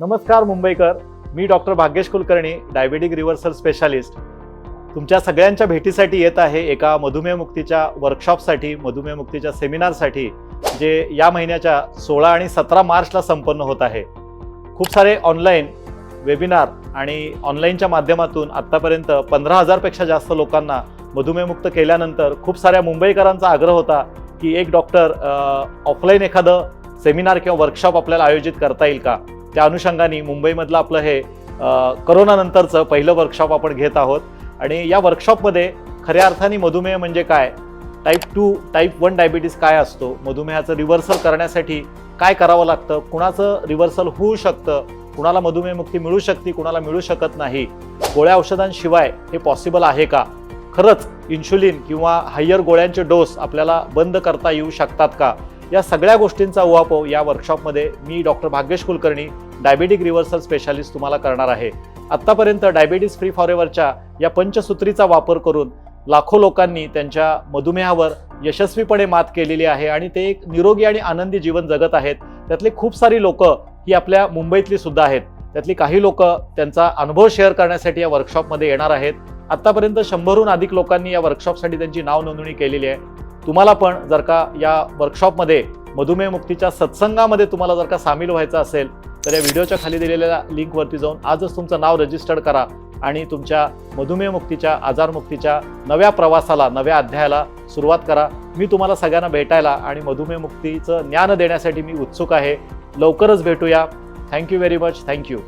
नमस्कार मुंबईकर. मी doctor Bhagyesh Kulkarni diabetic reversal specialist. तुमच्या सगळ्यांच्या भेटीसाठी येत आहे एका मधुमेहमुक्तीच्या वर्कशॉपसाठी मधुमेहमुक्तीच्या सेमिनारसाठी जे या महिन्याच्या सोळा आणि सतरा मार्चला संपन्न होत आहे. खूप सारे ऑनलाईन वेबिनार आणि ऑनलाईनच्या माध्यमातून आत्तापर्यंत पंधरा हजारपेक्षा जास्त लोकांना मधुमेहमुक्त केल्यानंतर खूप साऱ्या मुंबईकरांचा आग्रह होता की एक डॉक्टर ऑफलाईन एखादं सेमिनार किंवा वर्कशॉप आपल्याला आयोजित करता येईल का? त्या अनुषंगाने मुंबईमधलं आपलं हे करोनानंतरचं पहिलं वर्कशॉप आपण घेत आहोत. आणि या वर्कशॉपमध्ये खऱ्या अर्थाने मधुमेह म्हणजे काय? Type two type one diabetes काय असतो? मधुमेहाचं रिव्हर्सल करण्यासाठी काय करावं लागतं? कुणाचं रिव्हर्सल होऊ शकतं? कुणाला मधुमेहमुक्ती मिळू शकते? कुणाला मिळू शकत नाही? गोळ्या औषधांशिवाय हे पॉसिबल आहे का? खरंच इन्शुलिन किंवा हायर गोळ्यांचे डोस आपल्याला बंद करता येऊ शकतात का? या सगळ्या गोष्टींचा उहापोह या वर्कशॉपमध्ये मी doctor Bhagyesh Kulkarni diabetic reversal specialist तुम्हाला करणार आहे. आत्तापर्यंत डायबेटीज फ्री फॉरेवरच्या या पंचसूत्रीचा वापर करून लाखो लोकांनी त्यांच्या मधुमेहावर यशस्वीपणे मात केलेली आहे आणि ते एक निरोगी आणि आनंदी जीवन जगत आहेत. त्यातली खूप सारी लोक ही आपल्या मुंबईतली सुद्धा आहेत. त्यातली काही लोक त्यांचा अनुभव शेअर करण्यासाठी या वर्कशॉपमध्ये येणार आहेत. आत्तापर्यंत शंभरहून अधिक लोकांनी या वर्कशॉपसाठी त्यांची नाव नोंदणी केलेली आहे. तुम्हाला पण जर का या वर्कशॉपमध्ये मधुमेह मुक्तीच्या सत्संगामध्ये तुम्हाला जर का सामील व्हायचं असेल तर या व्हिडिओच्या खाली दिलेल्या लिंकवरती जाऊन आजच तुमचं नाव रजिस्टर्ड करा आणि तुमच्या मधुमेह मुक्तीच्या आजारमुक्तीच्या नव्या प्रवासाला नव्या अध्यायाला सुरुवात करा. मी तुम्हाला सगळ्यांना भेटायला आणि मधुमेह मुक्तीचं ज्ञान देण्यासाठी मी उत्सुक आहे. लवकरच भेटूया. Thank you very much thank you